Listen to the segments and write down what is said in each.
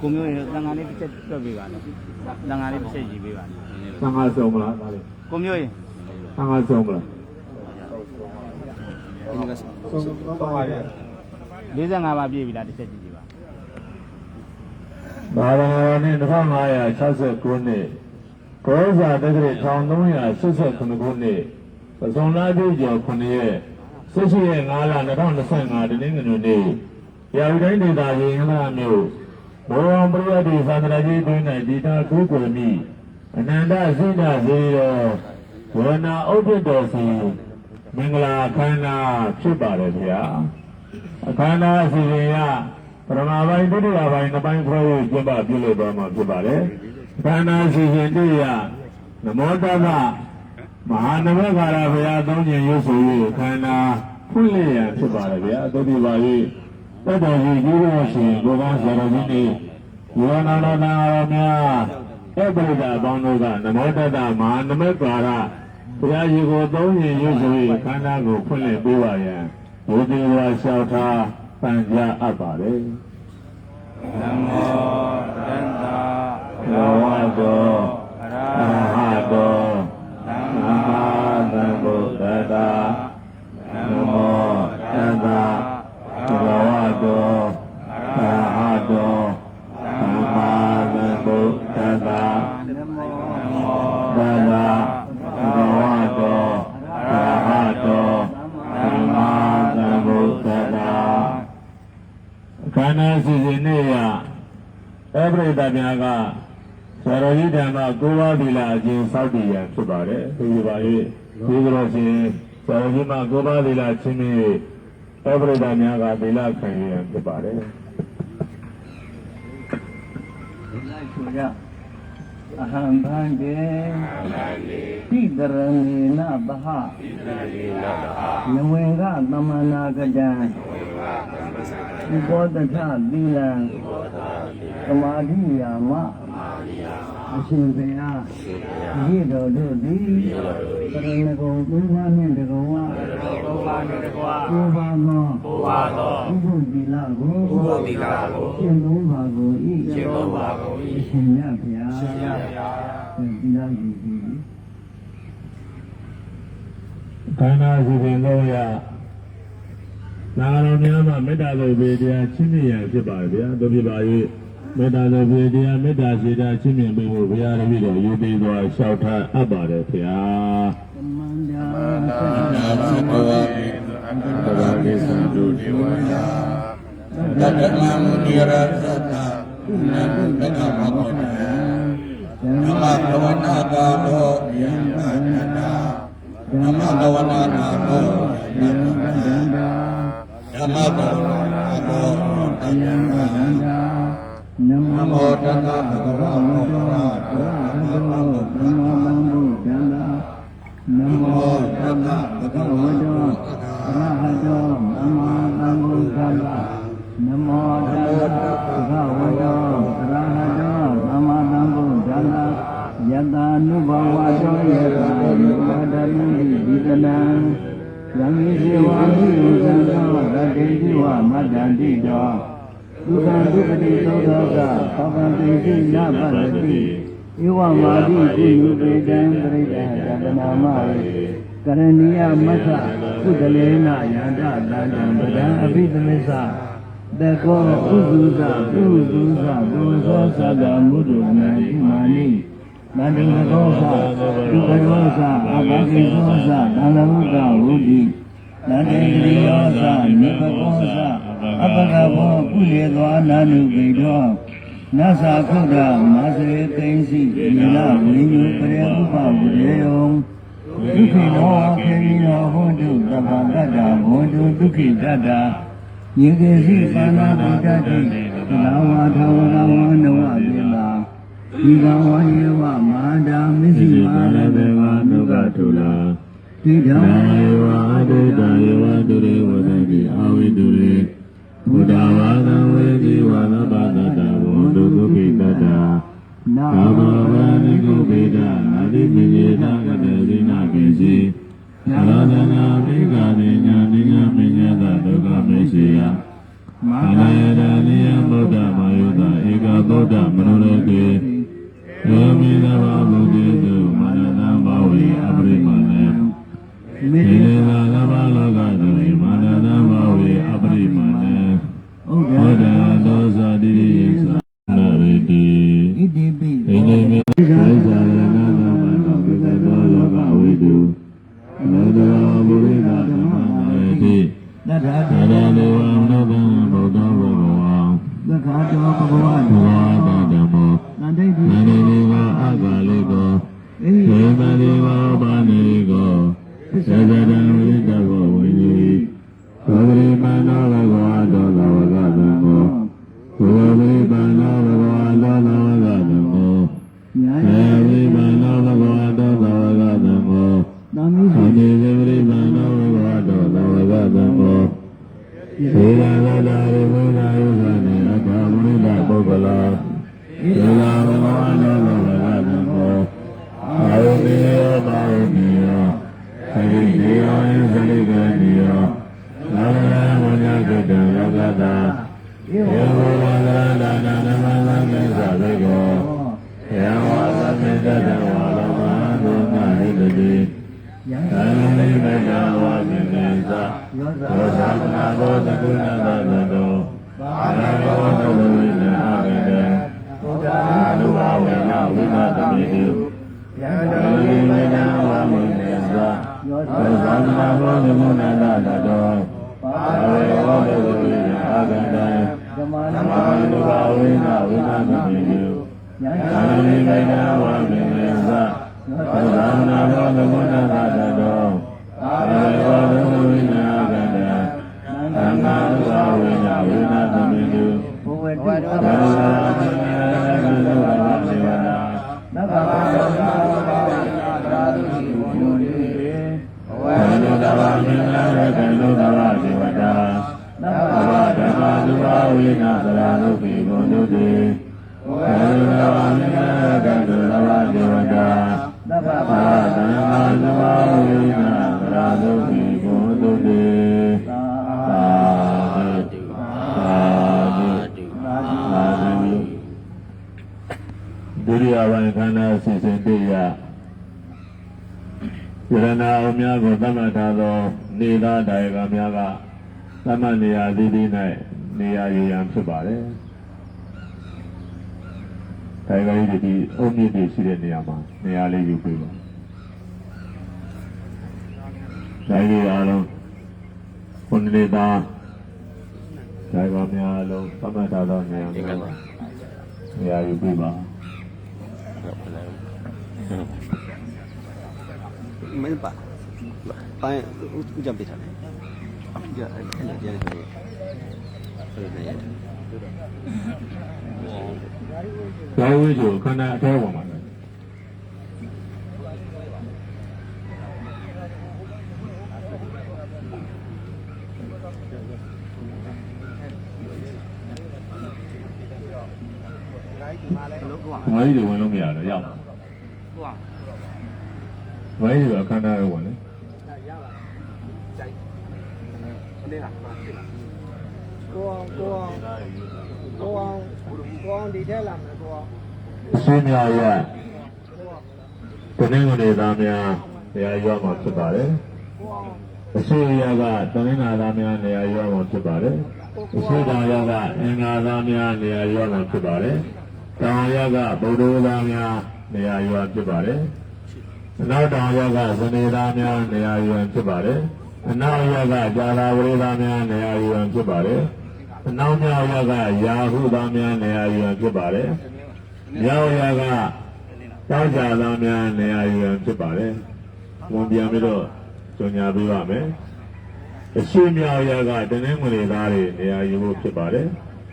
ကိုမျိုးရတန်ခါလေးတစ်ချက်တွက်ပေးပါလားတန်ခါလေးတစ်ချက်ယူပေးပါလားသံဃာဆုံးမလားဒါလေးကိုမျိုးရသံဃာဆုံးမလားဆုံးဆုံးပါရဲ့45ပါပြည့်ပြီလားတစ်ချက်ကြည့်ကြည့်ပါဘာသာတော်နှစ်2560ခုနှစ်ကောဇာတက္ကရာ1389ခုနှစ်ပဇွန်လပြည့်ကျော်9ရက်18ရက်5လ2025ဒီနေ့ငွေနေ့ ရာဝတိုင်းဒေသကြီးဟလာမြို့ဘောဝံပရိယတိသန္တရာကြီးတွင်၌ဒီတာကိုကိုမိအနန္တစိဒဇေရောဝရဏဥပ္ပတ္တောစီမင်္ဂလာခန္ဓာဖြစ်ပါတယ်ဗျာအခမ်းအနားအစီအစဉ်ရပရမပိုင်းဒုတိယပိုင်းနှစ်ပိုင်းခွဲ၍ကျင်းပပြုလုပ်သွားမှာဖြစ်ပါတယ်အခမ်းအနားအစီအစဉ်တွေ့ရနမောတသမဟာနမဂါရဘုရားသုံးခြင်းရွတ်ဆို၍ခန္ဓာဖွင့်လျက်ရန်ဖြစ်ပါတယ်ဗျာသုတိပါ၍ တတ်တော်ကြီးကြီးတော်ရှင်ကိုယ်ကောင်းဆရာတော်ကြီးနေယောနာနာနာရောများဧပရိဒအပေါင်းတို့ကနမောတတမဟာနမဂါရဘုရားကြီးကိုသုံးခြင်းရွတ်ဆို၍ခန္ဓာကိုဖွင့်လျက်ပေးပါရန်ဘုရားဝါလျှောက်ထားပန်ကြားအပ်ပါတယ်နမောတတ္တယောဝတော အ အ ရ ဟတော သမ္သမ မာ္မာသမ္ဗုဒ္ဓတ္တနမောတတ္တယောဝတောအဟတောသမ္မာသမ္ဗုဒ္ဓတ္တ နမော တတ္တယောဝတောအဟတောသမ္မာသမ္ဗုဒ္ဓတ္တခန္ဓာစီစဉ်နေရအပရိသတ် များကဆရာတော်ကြီးဓမ္မကိုးပါးသီလအကျဉ်းစောင့်တည်ရန်ဖြစ်ပါတယ်။ဒီလိုပါ၍ဒီလိုရှင်ဆရာတော်ကြီးမှာကိုးပါးသီလချင်းမြင့်အပရိသတ်များကသီလခံရန်ဖြစ်ပါတယ်။လိုက်ဆိုကြအဟံဘန္တေတိတရဏေနဘဟနဝေကသမနာကတံ ဒီဘောတထသီလံသမာဓိယာမအရှင်ဘုရားဤတော်တို့သည်တရဏဂုံပုဗ္ဗနှင့်တကောဝပုဗ္ဗနှင့်တကောဝပုဗ္ဗသောပုဗ္ဗသောပုဗ္ဗသီလကိုပုဗ္ဗသီလကိုရှင်းသုံးပါကိုဤရှင်းသုံးပါကိုဤရှင်မြတ်ဘုရားရှင်မြတ်ဘုရားသီလယူပြီးခန္ဓာစီစဉ်လို့ရ နာဂတော်များမှာမေတ္တာလိုပေတရားချင်းမြင့်ရန်ဖြစ်ပါဗျာတို့ပြပါ၍မေတ္တာလိုပေတရားမေတ္တာစေတာချင်းမြင့်ပေးဖို့ဘုရားတပည့်တော်ယူသေးစွာလျှောက်ထားအပ်ပါတယ်ဗျာသမန္တာနာမဘဝပိအန္တရာကိသံတုဒေဝနာတတမံမုနိရသတ္တနံဘဂဝတောနမဘဝနာကာလောယံနာနတာနမဘဝနာကာလောယံနာနတာ ဓမ္မဘဝနာကာလောယံနာနတာနနမောမောတတ္တဗုဒ္ဓမောဟရာတောသမ္မာသမ္ဗုဒ္ဓနမောတံဘုဒ္ဓံသာနနမောမောတတတ္တ္တတဘဗုဂဒ္ဓဝဝတောတောအရဟတောသမ္မာသမ္ဗုဒ္ဓံသာနမောတတ္တဘဂဝတောအရဟတောသမ္မာသမ္ဗုဒ္ဓံသာယတာနုဘဝတောယတာနုဘဒတိဒီကနံ ယံမိစေဝါမိဥဇံသောရတေတိဝမတ္တန္တိတောဒုက္ခဒုက္ခတိသောသောကသဗ္ဗံတိတိနပတ္တိဧဝမာတိကုယုပေတံပရိဒံသတနာမယေကရဏီယမသကုတလေနယန္တတန္တံပဒံအဘိသမစ္ဆတကောဥစုဇပုစုဇပုသောသတ္တမုဒ္ဒနာတိမာနိ နန္ဒင်သောသဒုက္ခသောသအဘဂိသောသသန္တမုဒ္ဒဝုတိနန္ဒေတိယောသနိဗ္ဗောသအပကဘောကုလေသောအနာနုပိတောနသခုဒ္ဓမာစေသိဉ္စီနိလဝိညုပရေဥပဝရေယံဒုက္ခိနောခေမိနောဟောတုသဗ္ဗတတ္တဘောတုဒုက္ခိတတ္တယေကေစီပါဏာပိတတိသလဝါထဝရဝနဝပိ လာဒီကဝယေဝမဟာဒာမစ္စည်းမာရဘေဝဒုက္ခထုလာတိဓမ္မေေဝအတုတယေဝတုရေဝတတိအဝိတုရေဘုဒ္ဓဝါဒံဝေဒီဝါနပါဒတဝန္တုကုခိတတနာကာမဝါနိကုပိဒနာတိပိယေတကတေဇိနာပိစီအရဒနာမိဂာနိညာနိညာမိညာတဒုက္ခမိစေယမာအနယဒာနိယဗုဒ္ဓမာယုဒမနုရကေယောမိနဘာဘု ဒ္ဒ္ဒပုဂ္ဂလာသေလာဘဂဝါတောသဝကသံဃောအာယုန်ယောပါယုန်ယောသတိတေယောယသတိကတိယောသာဝရဝဉ္ဇကတံယောဂတာယေဝဝန္ဒနာနာနမသံမေသဘေကောယေဝသမေတတဝါလောမဒုနာဟိတတိသာယုန်မေတ္တာဝါမေမေသသောသာသနာဘောတကုဏသတတော အာရောသဝိနေအာဂေဘုရားလူဝဝေနဝိသတမေတိယံတောဝိမေနဝမုနေသသောသံဃာဘောဓမုနာတတောပါဝေဝေဝေအာဂန္တံဓမ္မသနာမာဓိဘာဝိနာဝိနာတိယညာသာဝိမေနဝမေနေသသောသံဃာဘောဓမုနာတတောပါဝေဝေဝေအာဂန္တံသံဃာဘာဝိနာဝိနာတိယဘ ဝတုသာဝတိမေနဝမေနာသဗ္ဗဗော ရနာအများကိုသတ်မှတ်ထားသောနေသားဒါယကများကသတ်မှတ်နေရာသီးသီး၌နေရာယူရန်ဖြစ်ပါတယ်။ဒါယကကြီးဒီအုံမြင့်တွေရှိတဲ့နေရာမှာနေရာလေးယူပေးပါ။ဒါကြီးအားလုံးခုနှစ်နေသားဒါယကများအလုံးသတ်မှတ်ထားသောနေရာများမှာနေရာယူပေးပါမင်းပါ ပိုင်းဦးကြပြထားတယ်ကြအဲ့ဒါကြရတယ်ဆိုတော့ဘယ်နဲ့။ဒါဝိဇ္ဇုခန္ဓာအထောက်ပါမှာလေလို့ကွာ။ငါးကြီးတွေဝင်လို့မရတော့ရောက်။ငါးကြီးတွေအခန်းသားရောဝင်လေ ကိုအောင်ကိုအောင်ကိုအောင် ကိုအောင်ဒီထဲလာမယ်ကိုအောင်။အရှင်းများရတနင်္ဂနွေသားများနေရာရွာမှာဖြစ်ပါတယ်ကိုအောင်။အရှင်းရကတနင်္လာသားများနေရာရွာမှာဖြစ်ပါတယ်။အရှင်းတောင်ရကအင်္ဂါသားများနေရာရွာမှာဖြစ်ပါတယ်။တောင်ရကဗုဒ္ဓသားများနေရာရွာဖြစ်ပါတယ်။အနောက်တောင်ရကဇနေသားများနေရာရွာဖြစ်ပါတယ်။အနောက်ရကကြာသာဝရိသားများနေရာရွာဖြစ်ပါတယ်။အ နောက်မြောက်ရကယာဟုသားများနေရာရွာဖြစ်ပါတယ်။မြောက်ရကတောက်ကြသားများနေရာရွာဖြစ်ပါတယ်။ဝန်ပြန်ပြီးတော့ကြုံညာပေးပါမယ်။အရှိမြောက်ရကတနင်္ဂနွေသားတွေနေရာယူဖို့ဖြစ်ပါတယ်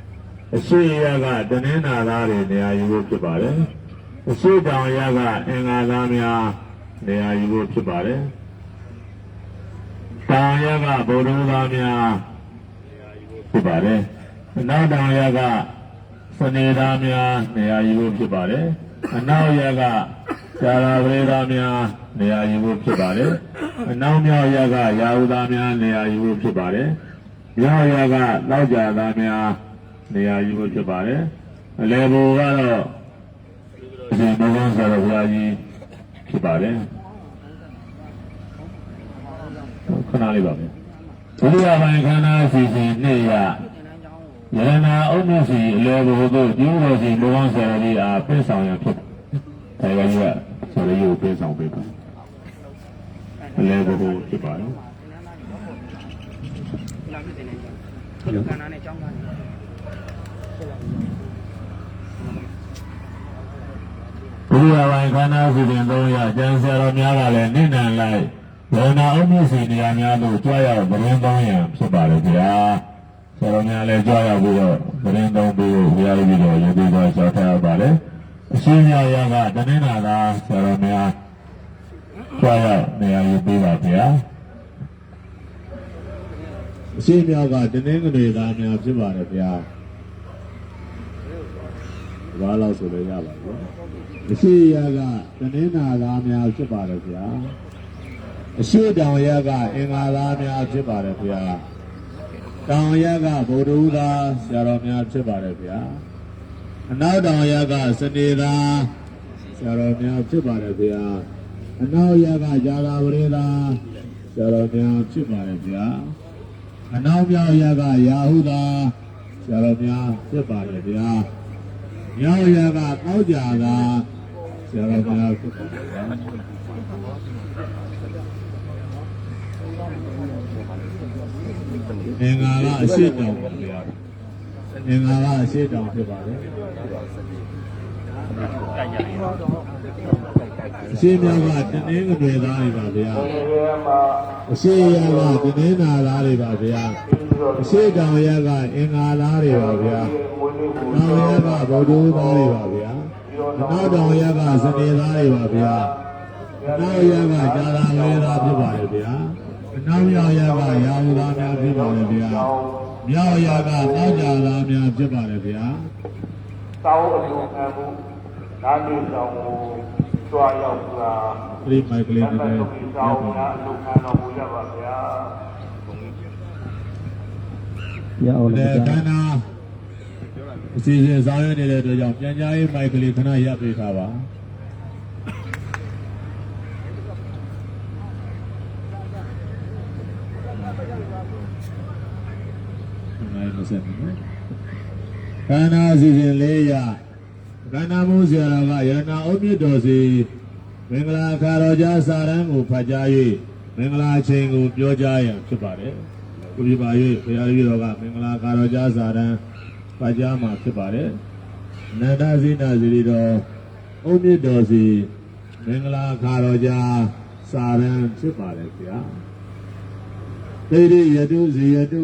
။အရှိရကတနင်္လာသားတွေနေရာယူဖို့ဖြစ်ပါတယ်။အရှိတောင်ရကအင်္ဂါသားများနေရာယူဖို့ဖြစ်ပါတယ်။တောင်ရကဗုဒ္ဓသားများ ဖြစ်ပါတယ်။အနောက်တောင်ရကစနေသားများနေရာယူဖို့ဖြစ်ပါတယ်။အနောက်ရကဇာရာဝေသားများနေရာယူဖို့ဖြစ်ပါတယ်။အနောက်မြောက်ရကရာဟုသားများနေရာယူဖို့ဖြစ်ပါတယ်။မြောက်ရကလောက်ကြသားများနေရာယူဖို့ဖြစ်ပါတယ်။အလယ်ဘူကတော့အရှင်ဘုရားဆရာတော်ဘုရားကြီးဖြစ်ပါတယ်ခဏလေးပါပဲ ဒုတိယပိုင်းခန္ဓာစီစဉ်နေ့ရယရနာအုပ်မြစီအလယ်ဘူတို့ကျူးတော်စီဘုရားဆရာကြီးအားပြဆောင်ရဖြစ်တယ်။ဒါကကြီးကဆရာကြီးကိုပြဆောင်ပေးပါအလယ်ဘူဖြစ်ပါတယ်လာပြတဲ့နေကြောင်းဘုရားကနာနဲ့ကြောင်းကနေဘုရားပိုင်းခန္ဓာစီစဉ်သုံးရကျန်ဆရာတော်များကလည်းနိနံလိုက် ဝေနာအုပ်မြစီနေရာများသို့ကြွရောက်ဗရင်သုံးရန်ဖြစ်ပါလေဗျာဆရာတော်များလည်းကြွရောက်ပြီးတော့ဗရင်သုံးပြီးဘုရားကြီးတော်ရေပေးတော်ရှောက်ထားပါလေအရှင်းများရကတနင်္လာသာဆရာတော်များကြွရောက်နေရာယူပေးပါဗျာအရှင်းများကတနင်္ဂနွေသားများဖြစ်ပါတယ်ဗျာဘာလို့ဆိုလို့ရပါဘူးအရှိရကတနင်္လာသားများဖြစ်ပါတယ်ဗျာ အရှိတောင်ရကအင်္ဂါသားများဖြစ်ပါတယ်ဗျာတောင်ရကဗုဒ္ဓဦးသားဆရာတော်များဖြစ်ပါတယ်ဗျာအနောက်တောင်ရကစနေသားဆရာတော်များဖြစ်ပါတယ်ဗျာအနောက်ရကဇာတာဝရေသားဆရာတော်များဖြစ်ပါတယ်ဗျာအနောက်မြောက်ရကရာဟုသားဆရာတော်များဖြစ်ပါတယ်ဗျာမြောက်ရကကောက်ကြတာဆ ရာတော်များဖြစ်ပါတယ်ဗျာအင်္ဂါကအရှိတောင်ပါဗျာအင်္ဂါကအရှိတောင်ဖြစ်ပါတယ်အရှိမြောက်ကတနင်္ဂနွေသားတွေပါဗျာအရှိရကတနင်္လာသားတွေပါဗျာအရှိတောင်ရကအင်္ဂါသားတွေပါဗျာနောင်ရကဗုဒ္ဓသားတွေပါဗျာ။ နောက်တော်ရကစနေသားတွေပါဗျာ။နောက်ရကဇာတာဝေသားဖြစ်ပါလေဗျာ။နောက်ရောက်ရကရာဟုသားများဖြစ်ပါလေဗျာ။မြောက်ရကတောက်ကြသားများဖြစ်ပါလေဗျာတောင်းအလူခံမှုနာမည်ဆောင်ကိုကြွားရောက်လာ။ဒီမိုက်ကလေးနံနည်းပါတ်နည်း3တောင်းများအလူခံတော်မူရပါဗျာရအောင်လေလို့ကန္နာ အစီအစဉ်ဆောင်ရွက်နေတဲ့အတွက်ကြောင့်ပြန်ကြားရေးမိုက်ကလေးခဏရပ်ပေးထားပါနိုင်မစက်ဘူးနော်ခန္ဓာအစီအစဉ်လေးရခန္ဓာမှုဆရာတော်ကယရနာအုပ်မြင့်တော်စီမင်္ဂလာခါတော်ကြားစာရန်ကိုဖတ်ကြား၍မင်္ဂလာချိန်ကိုပြောကြားရန်ဖြစ်ပါတယ်။ကိုပြပါ၍ဘုရားကြီးတော်ကမင်္ဂလာခါတော်ကြားစာရန် ဖတ်ကြားမှာဖြစ်ပါတယ်။နန္ဒဇိနာစီရီတော်အုပ်မြင့်တော်စီမင်္ဂလာခါတော်ကြားစာရန်ဖြစ်ပါတယ်ဗျာ။တိရိယတုဇေယတု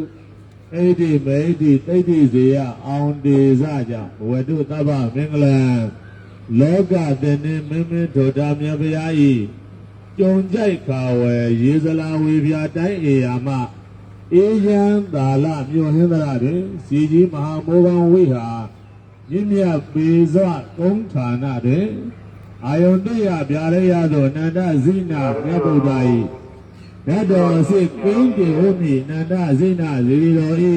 အိဋ္ဌိမိဋ္ဌိတိဋ္ဌိဇေယအောင်တေဇကြောင့်ဘဝတုသဗ္ဗမင်္ဂလံလောကတည်းနှင့်မင်းမင်းထိုတာမြတ်ဗျာဤကြုံကြိုက်ခါဝယ်ရေစလာဝေပြတိုင်းအေယာမ အေယံသာလမြို့ဟင်းသရတွင်စီကြီးမဟာမောဂံဝိဟာမြင့်မြတ်ပေဇကုန်းဌာနတွင်အာယုန်တရဗျာရရသောအနန္တဇိနာမြတ်ဗုဒ္ဓဤရတ္တောစိတ်ကင်းပြေဟုမိနန္ဒဇိနာဇီရီတော်ဤ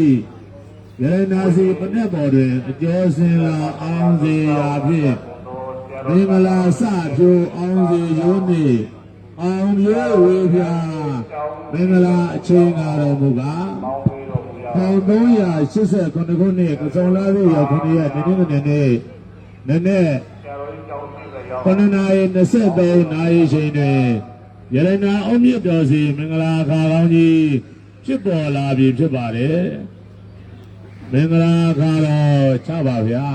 ယရနာစီပနက်ပေါ်တွင်အကျော်စင်လာအောင်စေရာဖြင့်မင်္ဂလာစဖြိုအောင်စေယောနေအောင်ရွေဝေပြ မင်္ဂလာအချိန်ကားတော်မူကား1389ခုနှစ်ကစုံလာပြီရောက်ခဏရက်နေ့နေ့နေ့နေ့နေ့နေ့ဆရာတော်ကြီးတောင်းရှိတဲ့ရောက်ခဏနာရီ23နာရီချိန်တွင်ယရနာအုံမြင့်တော်စီမင်္ဂလာခါကောင်းကြီးဖြစ်ပေါ်လာပြီဖြစ်ပါတယ်မင်္ဂလာခါတော်ချပါဗျာ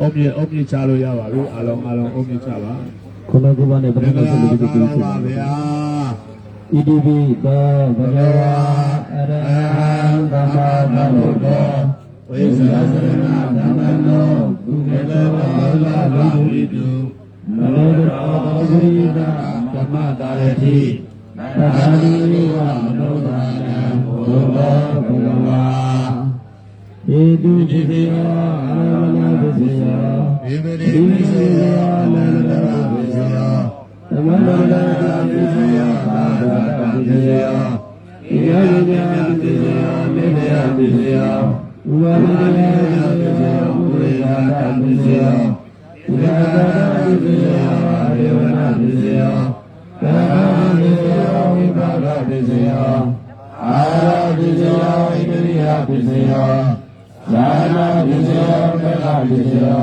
အုံမြင့်အုံမြင့်ချလို့ရပါပြီအလုံးအလုံးအုံမြင့်ချပါခုနကဘာနဲ့မဘယ်င်္ဂလိုလာဆက်လုပ် ခါပြီးတော်ဖြစ်ပါလဲဗျာ EDB သောဘဂဝါအရဟံသမ္မာသမ္ဗုဒ္ဓောဝိဇ္ဇာစရဏဓမ္မနောဒုက္ခလေဝလာလာဝိတုမနောဒရောပဂရိတာဓမ္မတာရတိသတ္တတိဝမနောဘာနံဘုရောဘဂဝါဧတုจิตယောအာရမဏပစ္စယောဧဝဒီရိမေပိစေယောယောအနနန္သမန္တရာပစ္စယောသာသပစ္စယောဣယယပစ္စယောမေတ္တပစ္စယောဥပါဒိတေယောပစ္စယောဥရိယတာပစ္စယောဣဒာတာပစ္စယောအာရေဝနာပစ္စယောကာမပစ္စယောဝိပါကပစ္စယောအာရပစ္စယောဣန္ဒိယပစ္စယောသာနာပစ္စယောမေဃပစ္စယော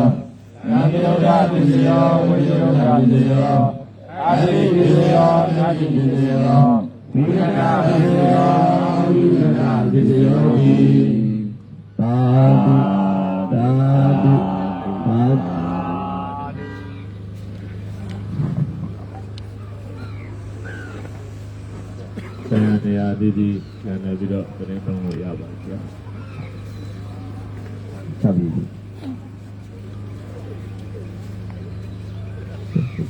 နာမယောဒပစ္စယောဝိယောဒပစ္စယော အာတိပစ္စယောနာတိပစ္စယောဝိရဏပစ္စယောဝိရဏပစ္စယောဟိသာဓုသာဓုသာဓုဆရာတရားတည်တည်ဉာဏ်နဲ့ပြီးတော့သတင်းသုံးလို့ရပါဗျာဆက်ပြီး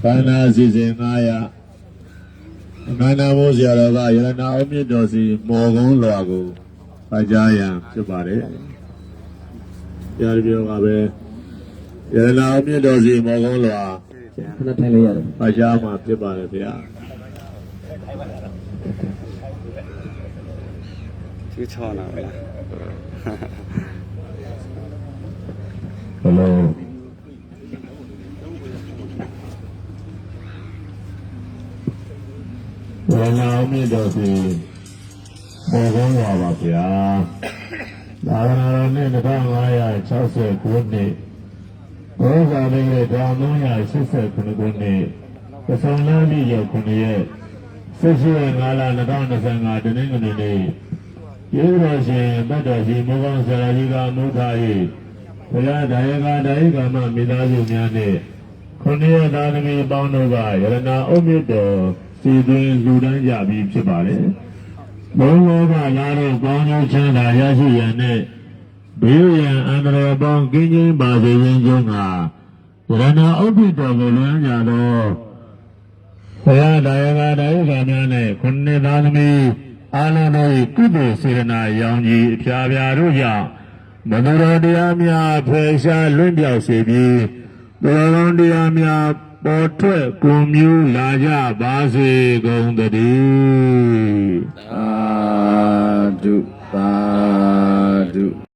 ဘာနာစီစဉ်900အနန္တမိုးဆရာတော်ကယရနာအမြင့်တော်စီမော်ကုန်းလွာကိုပကြားရန်ဖြစ်ပါတယ်။ရာဇပြောကပဲယရနာအမြင့်တော်စီမော်ကုန်းလွာခဏထိုင်လိုက်ရတယ်ပကြားမှာဖြစ်ပါတယ်ဗျာသူချောနာပဲလား။ဘလို့ ယရနာအမြင့်တော်စီမော်ကုန်းလွာပါဗျာ။သာသနာတော်နှစ်2560ခုနှစ်ဘောဇာတိရဲ့1389ခုနှစ်ပစုံလမ်းပြည်ရောက်ခုနှစ်ရက်ဆက်ရှိ5လ2025တနင်္ဂနွေနေ့ယေဘုရားရှင်တတ်တော်ရှင်မောဂောင်းဆရာကြီးကမုထား၏ဘုရားဒါယကဒါယကမမိသားစုများနှင့်ခုနှစ်ရက်သားသမီးပေါင်းတို့ကယရနာအုတ်မြတ်တော် စီသွင်းလူတန်းကြပြီးဖြစ်ပါတယ်ဘုံလောကလာတော့ကောင်းကျိုးချမ်းသာရရှိရန်နဲ့ဘေးရန်အန္တရာယ်ပေါင်းကင်းကျင်းပါစေခြင်းကြောင့်ကယရနာအုတ်မြတ်တော်ကိုလွမ်းကြတော့ဘုရားတရားကတရားကများနဲ့ခုနှစ်သားသမီးအာလုံးတို့၏ကုသိုလ်စေတနာရောင်ကြီးအဖျားဖျားတို့ကြောင့်မနတော်တရားများဖယ်ရှားလွင့်ပြောက်စေပြီးသူတော်ကောင်းတရားများ ပေါ်ထွက်ကွန်မြူလာကြပါစေကုန်သတည်းသာဓုသာဓု